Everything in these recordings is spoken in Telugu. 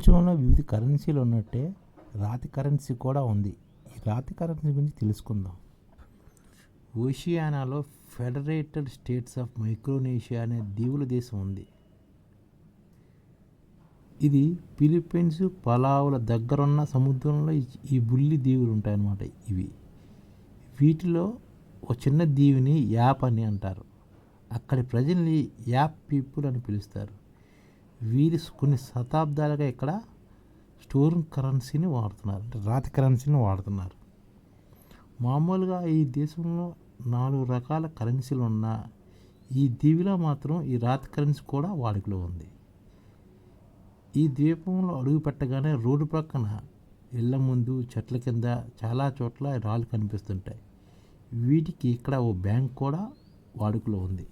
ప్రపంచంలో వివిధ కరెన్సీలు ఉన్నట్టే రాతి కరెన్సీ కూడా ఉంది. ఈ రాతి కరెన్సీ గురించి తెలుసుకుందాం. ఓషియానాలో ఫెడరేటెడ్ స్టేట్స్ ఆఫ్ మైక్రోనేషియా అనే దీవుల దేశం ఉంది. ఇది ఫిలిప్పీన్స్ పలావుల దగ్గరున్న సముద్రంలో ఈ- బుల్లి దీవులు ఉంటాయన్నమాట ఇవి. వీటిలో ఒక చిన్న దీవిని యాప్ అని అంటారు. అక్కడి ప్రజల్ని యాప్ పీపుల్ అని పిలుస్తారు. వీరి కొన్ని శతాబ్దాలుగా ఇక్కడ స్టోరింగ్ కరెన్సీని వాడుతున్నారు అంటే రాతి కరెన్సీని వాడుతున్నారు. మామూలుగా ఈ దేశంలో నాలుగు రకాల కరెన్సీలు ఉన్నా ఈ దీవిలో మాత్రం ఈ రాతి కరెన్సీ కూడా వాడుకలో ఉంది. ఈ ద్వీపంలో అడుగు పెట్టగానే రోడ్డు ప్రక్కన ఇళ్ళ ముందు చెట్ల కింద చాలా చోట్ల రాళ్ళు కనిపిస్తుంటాయి. వీటికి ఇక్కడ ఓ బ్యాంక్ కూడా వాడుకలో ఉంది.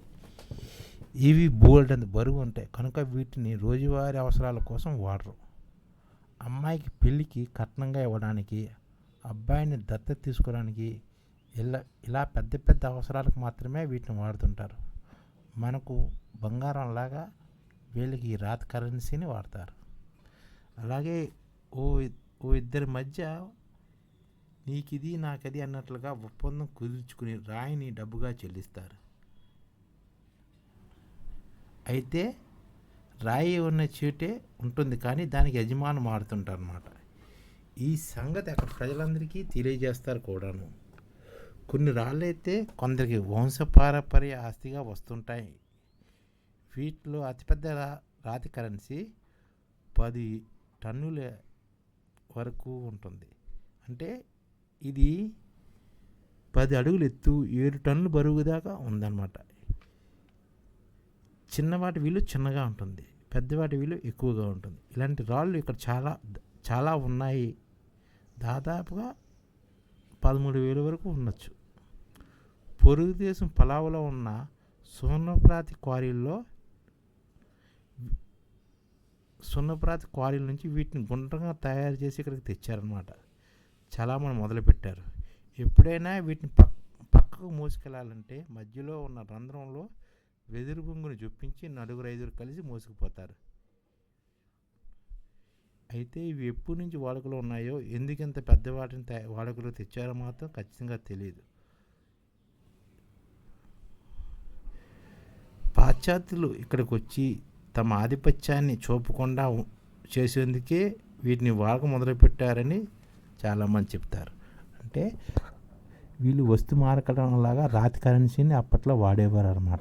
ఇవి బోల్డ్ అంత బరువు ఉంటాయి కనుక వీటిని రోజువారీ అవసరాల కోసం వాడరు. అమ్మాయికి పెళ్ళికి కట్నంగా ఇవ్వడానికి అబ్బాయిని దత్త తీసుకోవడానికి ఇలా ఇలా పెద్ద పెద్ద అవసరాలకు మాత్రమే వీటిని వాడుతుంటారు. మనకు బంగారం లాగా వీళ్ళకి ఈ కరెన్సీని వాడతారు. అలాగే ఓ ఓ ఇద్దరి మధ్య నీకిది నాకది అన్నట్లుగా ఒప్పందం కుదుర్చుకుని రాయిని డబ్బుగా చెల్లిస్తారు. అయితే రాయి ఉన్న చీటే ఉంటుంది కానీ దానికి యజమాని మారుతుంటారు అనమాట ఈ సంగతి అక్కడ ప్రజలందరికీ తెలియజేస్తారు కూడాను. కొన్ని రాళ్ళైతే కొందరికి వంశపారపర్య ఆస్తిగా వస్తుంటాయి. వీటిలో అతిపెద్ద రా రాతి కరెన్సీ పది టన్నుల వరకు ఉంటుంది. అంటే ఇది పది అడుగులు ఎత్తు ఏడు టన్నులు బరువు దాకా ఉందన్నమాట. చిన్నవాటి విలువ చిన్నగా ఉంటుంది. పెద్దవాటి విలువ ఎక్కువగా ఉంటుంది. ఇలాంటి రాళ్ళు ఇక్కడ చాలా చాలా ఉన్నాయి. దాదాపుగా పదమూడు వేల వరకు ఉండొచ్చు. పొరుగు దేశం పలావులో ఉన్న సున్నప్రాతి క్వారీల్లో సున్నప్రాతి క్వారీల నుంచి వీటిని గుండ్రంగా తయారు చేసి ఇక్కడికి తెచ్చారనమాట చాలామంది మొదలుపెట్టారు. ఎప్పుడైనా వీటిని పక్ పక్కకు మోసుకెళ్ళాలంటే మధ్యలో ఉన్న రంధ్రంలో వెదురు బొంగును చూపించి నలుగురు ఐదుగురు కలిసి మోసుకుపోతారు. అయితే ఇవి ఎప్పటి నుంచి వాడుకలో ఉన్నాయో ఎందుకంత పెద్దవాటిని పెద్ద వాటిని వాడుకలో తెచ్చారో మాత్రం ఖచ్చితంగా తెలియదు పాశ్చాత్యులు ఇక్కడికి వచ్చి తమ ఆధిపత్యాన్ని చూపకుండా చేసేందుకే వీటిని వాడక మొదలుపెట్టారని చాలామంది చెప్తారు. అంటే వీళ్ళు వస్తు మారకడం లాగా రాతి కరెన్సీని అప్పట్లో వాడేవారు అనమాట